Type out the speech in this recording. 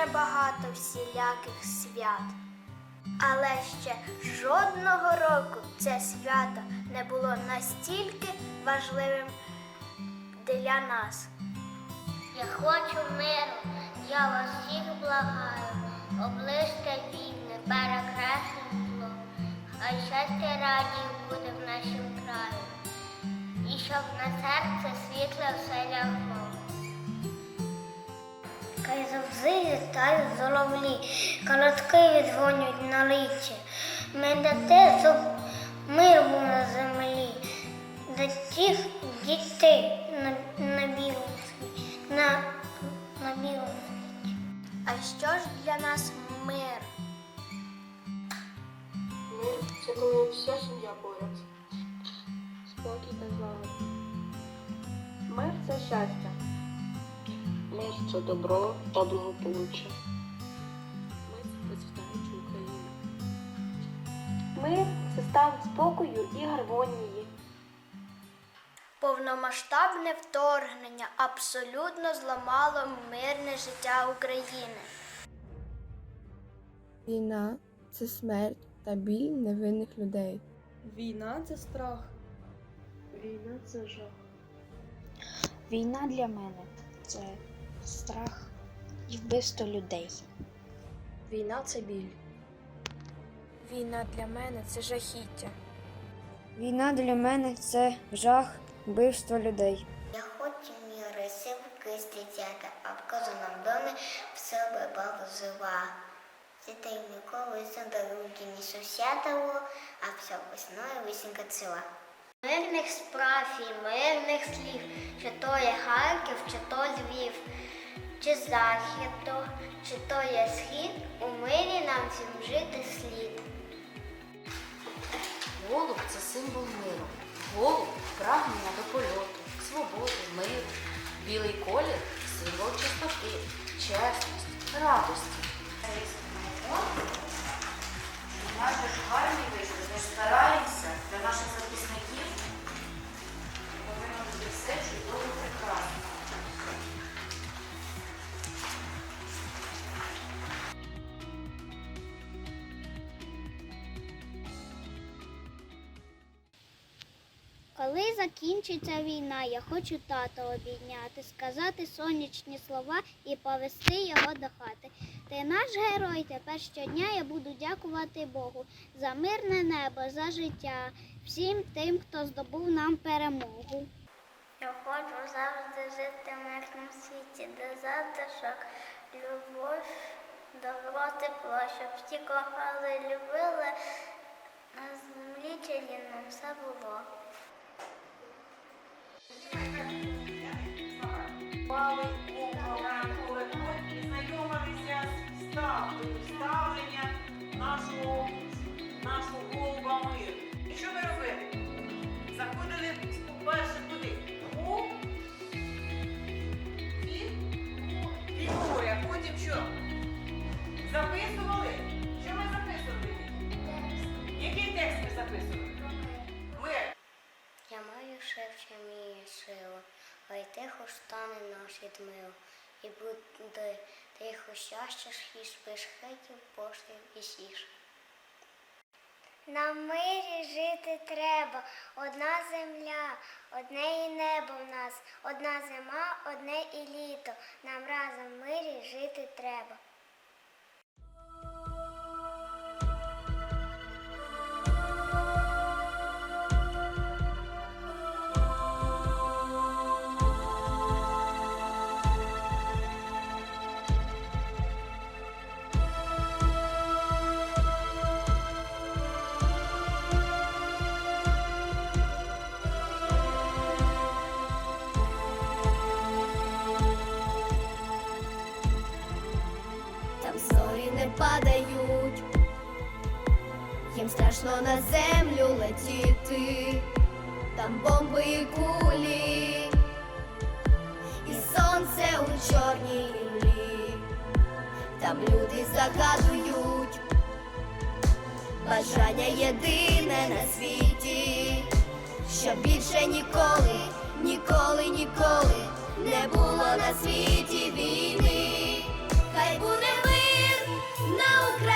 дуже багато всіляких свят. Але ще жодного року це свято не було настільки важливим для нас. Я хочу миру, я вас всіх благаю, оближте війни, перекреслим зло, а щастя радію буде в нашім краю, і щоб на серце світле все лягло. Хай завжди літають журавлі, колотки відгонять на личі. Ми до те, щоб мир був на землі, до тих дітей на, на білому на, на білому. А що ж для нас мир? Мир це коли вся сім'я поряд. Спокій та злагода. Мир це щастя. Мир це добро та благополуччя. Мир це процвітаюча Україна. Мир це стан спокою і гармонії. Повномасштабне вторгнення абсолютно зламало мирне життя України. Війна це смерть та біль невинних людей. Війна це страх. Війна це жах. Війна для мене це страх і вбивство людей. Війна це біль. Війна для мене це жахіття. Війна для мене це жах, вбивство людей. Я хочу міра, сивки з дитяка, а в кожному домі все бабала жива. Дітей ніколи задаруки не сусятого, а все весною висінка ціла. Мирних справ і мирних слів, чи то є Харків, чи то Львів, чи захід, то, чи то є схід, у мирі нам всім жити слід. Голуб це символ миру. Голуб прагнення до польоту, свободи, миру. Білий колір символ чистоти, чесності, радості. Наш ж гарний вийшли, ми стараємося для наших захисників. Повинно бути все чудово Коли закінчиться війна, я хочу тата обійняти, сказати сонячні слова і повести його до хати. Ти наш герой, тепер щодня я буду дякувати Богу за мирне небо, за життя, всім тим, хто здобув нам перемогу. Я хочу завжди жити в мирному світі, де затишок, любов, добро, тепло, щоб всі кохали, любили, на землі чарівно все було. Мали Великодні і знайомилися з ставкою, ставлення нашого, нашого голуба миру. І що ми робили? Заходили по-перше туди. У від Вікторія. Потім що? Записували? Що ми записували? Який текст ми записували? Мій силу, хай тихо стане наш відмил, і буде тихо щастя схід шпишкетів, поштів і сіж. На мирі жити треба, одна земля, одне і небо в нас, одна зима, одне і літо. Нам разом в мирі жити треба. Не падають, їм страшно на землю летіти, там бомби і кулі, і сонце у чорній іллі, там люди загадують, бажання єдине на світі, щоб більше ніколи, ніколи, ніколи не було на світі війни. No.